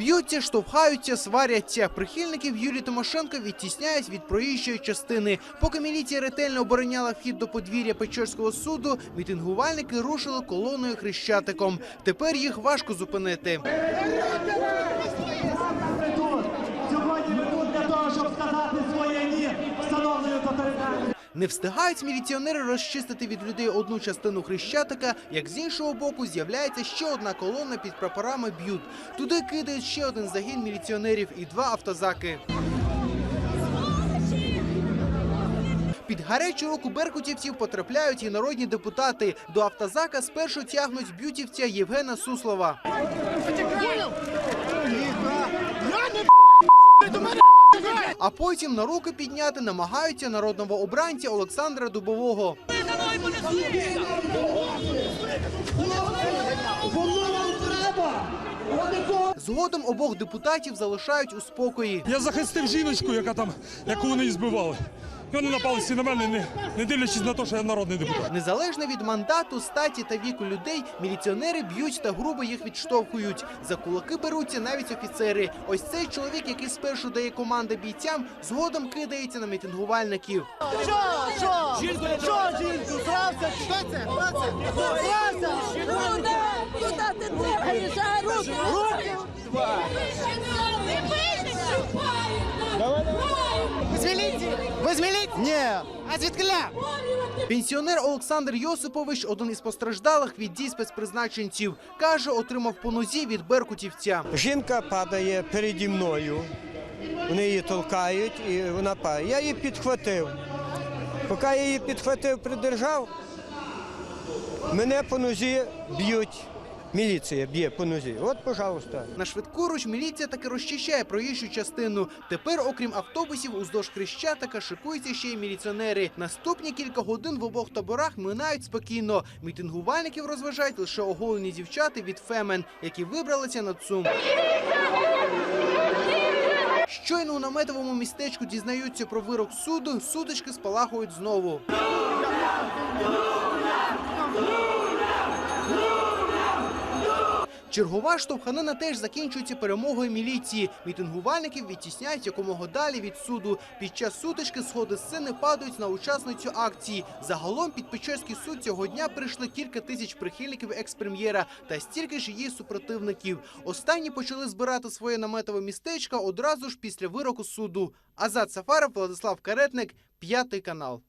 Б'ються, штовхаються, сваряться. Прихильників Юлії Тимошенко відтісняють від проїжджої частини. Поки міліція ретельно обороняла вхід до подвір'я Печерського суду, мітингувальники рушили колоною хрещатиком. Тепер їх важко зупинити. Сьогодні ми тут для того, щоб сказати своє ні Не встигають міліціонери розчистити від людей одну частину хрещатика, як з іншого боку з'являється ще одна колона під прапорами б'ют. Туди кидають ще один загін міліціонерів і два автозаки. Під гарячу руку беркутівців потрапляють і народні депутати. До автозака спершу тягнуть б'ютівця Євгена Суслова. А потім на руки підняти намагаються народного обранця Олександра Дубового. Згодом обох депутатів залишають у спокої. Я захистив жіночку, яка там, яку вони збивали. І вони напали всі на мене, не, не дивлячись на те, що я народний депутат. Незалежно від мандату, статі та віку людей, міліціонери б'ють та грубо їх відштовхують. За кулаки беруться навіть офіцери. Ось цей чоловік, який спершу дає команди бійцям, згодом кидається на мітингувальників. Куда? Куда ти трогаєш? А, руки, руки! Пенсіонер Олександр Йосипович, один із постраждалих від дій спецпризначенців, каже, отримав по нозі від беркутівця. Жінка падає переді мною. Вони її толкають і вона падає. Я її підхватив. Поки я її підхватив, придержав, мене по нозі б'ють. Міліція б'є по нозі. От, пожалуйста. На швидку руч міліція таки розчищає проїжджу частину. Тепер, окрім автобусів, уздовж Хрещатика шикуються ще й міліціонери. Наступні кілька годин в обох таборах минають спокійно. Мітингувальників розважають лише оголені дівчата від Фемен, які вибралися на ЦУМ. Щойно у наметовому містечку дізнаються про вирок суду, сутички спалахують знову. Чергова штовханина теж закінчується перемогою міліції. Мітингувальників відтісняють якомога далі від суду. Під час сутички сходи сцени падають на учасницю акції. Загалом під Печерський суд цього дня прийшли кілька тисяч прихильників експрем'єра та стільки ж її супротивників. Останні почали збирати своє наметове містечко одразу ж після вироку суду. Азат Сафаров, Владислав Каретник, п'ятий канал.